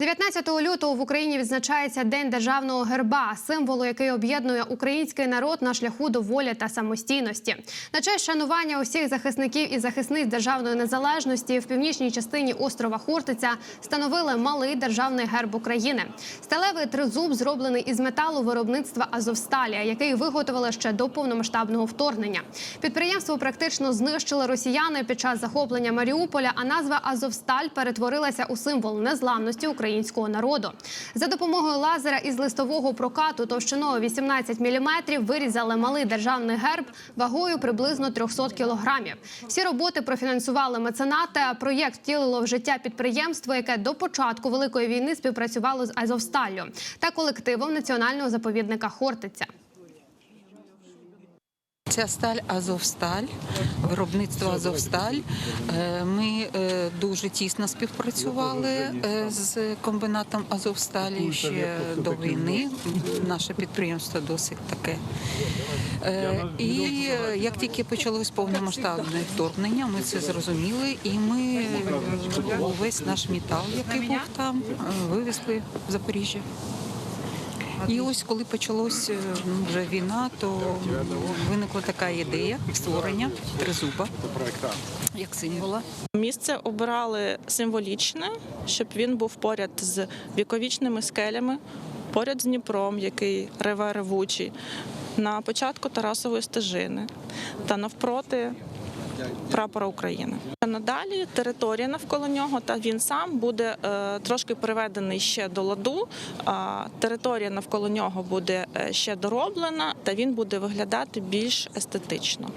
19 лютого в Україні відзначається День державного герба, символу, який об'єднує український народ на шляху до волі та самостійності. На честь шанування усіх захисників і захисниць державної незалежності в північній частині острова Хортиця встановили малий державний герб України. Сталевий тризуб зроблений із металу виробництва Азовсталі, який виготовили ще до повномасштабного вторгнення. Підприємство практично знищили росіяни під час захоплення Маріуполя. А назва Азовсталь перетворилася у символ незламності українського народу. За допомогою лазера із листового прокату товщиною 18 мм вирізали малий державний герб вагою приблизно 300 кілограмів. Всі роботи профінансували меценати. а Проєкт втілило в життя підприємство, яке до початку великої війни співпрацювало з Азовсталлю та колективом національного заповідника Хортиця. Ця сталь Азовсталь, виробництво Азовсталь. Е, Ми е, дуже тісно співпрацювали е, з комбінатом Азовсталі ще до війни. Наше підприємство досить таке. Е, І як тільки почалось повномасштабне вторгнення, ми це зрозуміли, і ми увесь наш метал, який був там, е, вивезли в Запоріжжя. І ось коли почалась е, вже війна, то виникла така ідея створення тризуба як символа. Місце обирали символічне, щоб він був поряд з віковічними скелями, поряд з Дніпром, який реве ревучий, на початку Тарасової стежини та навпроти прапора України. Надалі територія навколо нього та він сам буде е, трошки приведений ще до ладу. Територія навколо нього буде е, ще дороблена, та він буде виглядати більш естетично.